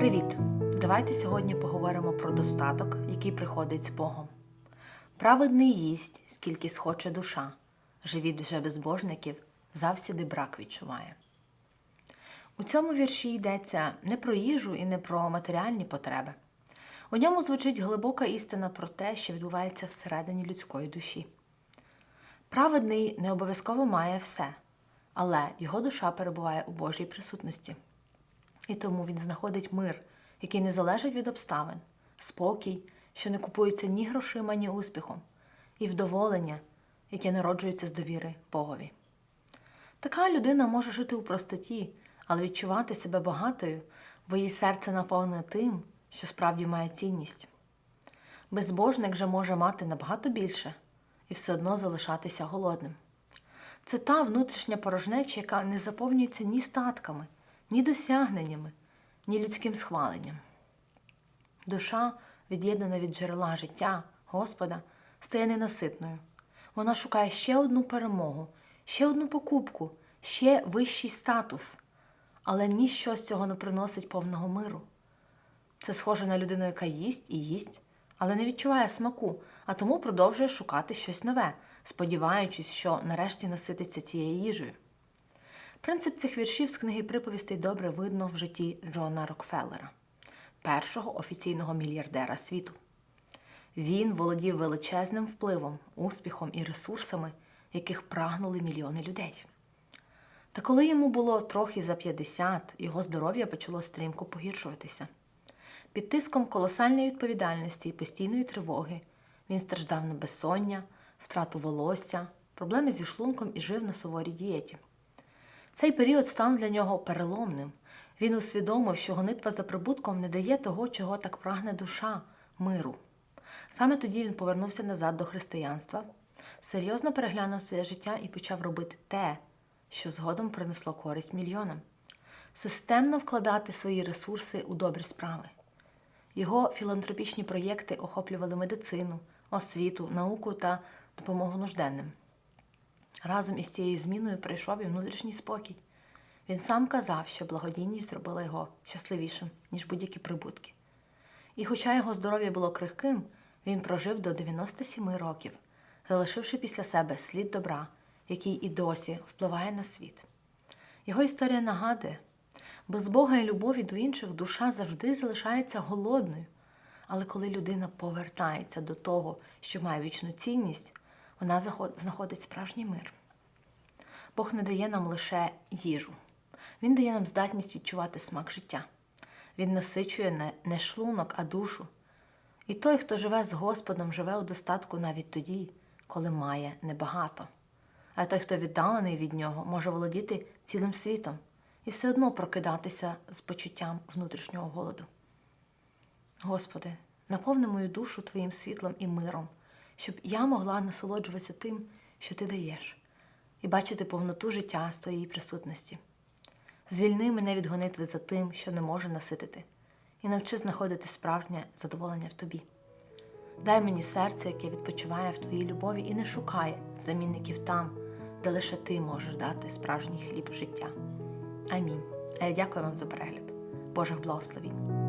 Привіт! Давайте сьогодні поговоримо про достаток, який приходить з Богом. Праведний їсть, скільки схоче душа, живіт вже безбожників завсіди брак відчуває. У цьому вірші йдеться не про їжу і не про матеріальні потреби. У ньому звучить глибока істина про те, що відбувається всередині людської душі. Праведний не обов'язково має все, але його душа перебуває у Божій присутності. І тому він знаходить мир, який не залежить від обставин, спокій, що не купується ні грошима, ні успіхом, і вдоволення, яке народжується з довіри Богові. Така людина може жити у простоті, але відчувати себе багатою, бо її серце наповнене тим, що справді має цінність. Безбожник же може мати набагато більше і все одно залишатися голодним. Це та внутрішня порожнеча, яка не заповнюється ні статками, ні досягненнями, ні людським схваленням. Душа, від'єднана від джерела життя, Господа, стає ненаситною. Вона шукає ще одну перемогу, ще одну покупку, ще вищий статус, але ніщо з цього не приносить повного миру. Це схоже на людину, яка їсть і їсть, але не відчуває смаку, а тому продовжує шукати щось нове, сподіваючись, що нарешті насититься цією їжею. Принцип цих віршів з книги приповістей добре видно в житті Джона Рокфеллера, першого офіційного мільярдера світу. Він володів величезним впливом, успіхом і ресурсами, яких прагнули мільйони людей. Та коли йому було трохи за 50, його здоров'я почало стрімко погіршуватися. Під тиском колосальної відповідальності і постійної тривоги він страждав на безсоння, втрату волосся, проблеми зі шлунком і жив на суворій дієті. Цей період став для нього переломним. Він усвідомив, що гонитва за прибутком не дає того, чого так прагне душа миру. Саме тоді він повернувся назад до християнства, серйозно переглянув своє життя і почав робити те, що згодом принесло користь мільйонам, системно вкладати свої ресурси у добрі справи. Його філантропічні проєкти охоплювали медицину, освіту, науку та допомогу нужденним. Разом із цією зміною прийшов і внутрішній спокій. Він сам казав, що благодійність зробила його щасливішим, ніж будь-які прибутки. І хоча його здоров'я було крихким, він прожив до 97 років, залишивши після себе слід добра, який і досі впливає на світ. Його історія нагадує, без Бога і любові до інших душа завжди залишається голодною. Але коли людина повертається до того, що має вічну цінність, вона знаходить справжній мир. Бог не дає нам лише їжу, Він дає нам здатність відчувати смак життя. Він насичує не шлунок, а душу. І той, хто живе з Господом, живе у достатку навіть тоді, коли має небагато. А той, хто віддалений від нього, може володіти цілим світом і все одно прокидатися з почуттям внутрішнього голоду. Господи, наповни мою душу Твоїм світлом і миром, щоб я могла насолоджуватися тим, що Ти даєш, і бачити повноту життя з Твоєї присутності. Звільни мене від гонитви за тим, що не може наситити, і навчи знаходити справжнє задоволення в тобі. Дай мені серце, яке відпочиває в Твоїй любові і не шукає замінників там, де лише ти можеш дати справжній хліб життя. Амінь. А я дякую вам за перегляд. Божих благословінь.